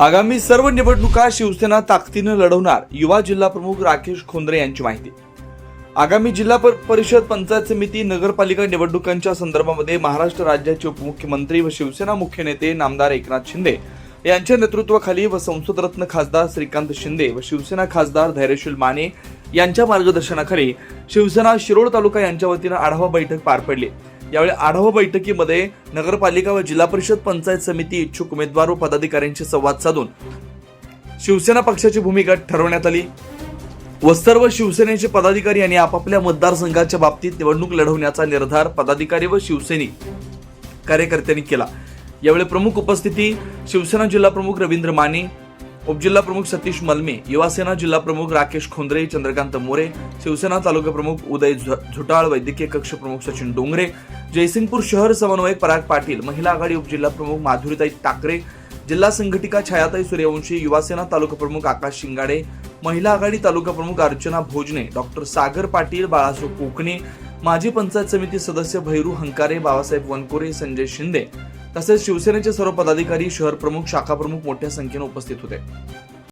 आगामी सर्व निवडणुका शिवसेना ताकदीनं लढवणार युवा जिल्हा प्रमुख राकेश खोंद्रे यांची माहिती. आगामी जिल्हा परिषद पंचायत समिती नगरपालिका निवडणुकांच्या संदर्भामध्ये महाराष्ट्र राज्याचे उपमुख्यमंत्री व शिवसेना मुख्य नेते नामदार एकनाथ शिंदे यांच्या नेतृत्वाखाली व संसदरत्न खासदार श्रीकांत शिंदे व शिवसेना खासदार धैर्यशील माने यांच्या मार्गदर्शनाखाली शिवसेना शिरोळ तालुका यांच्या वतीनं आढावा बैठक पार पडली. यावेळी आढावा बैठकीमध्ये नगरपालिका व जिल्हा परिषद पंचायत समिती इच्छुक उमेदवार व पदाधिकाऱ्यांशी संवाद साधून शिवसेना पक्षाची भूमिका ठरवण्यात आली. व सर्व शिवसेनेचे पदाधिकारी यांनी आपापल्या मतदारसंघाच्या बाबतीत निवडणूक लढवण्याचा निर्धार पदाधिकारी व शिवसैनिक कार्यकर्त्यांनी केला. यावेळी प्रमुख उपस्थिती शिवसेना जिल्हा प्रमुख रवींद्र माने उपजिल्हा प्रमुख सतीश मलमे युवासेना जिल्हाप्रमुख राकेश खोंद्रे चंद्रकांत मोरे शिवसेना तालुका प्रमुख उदय झुटाळ वैद्यकीय कक्ष प्रमुख सचिन डोंगरे जयसिंगपूर शहर समन्वयक पराग पाटील महिला आघाडी उपजिल्हाप्रमुख माधुरीताई टाकरे जिल्हा संघटिका छायाताई सूर्यवंशी युवासेना तालुका प्रमुख आकाश शिंगाडे महिला आघाडी तालुका प्रमुख अर्चना भोजने डॉक्टर सागर पाटील बाळासाहेब कोकणे माजी पंचायत समिती सदस्य भैरू हंकारे बाबासाहेब वनकोरे संजय शिंदे तसेच शिवसेनेचे सर्व पदाधिकारी शहर प्रमुख शाखा प्रमुख मोठ्या संख्येने उपस्थित होते.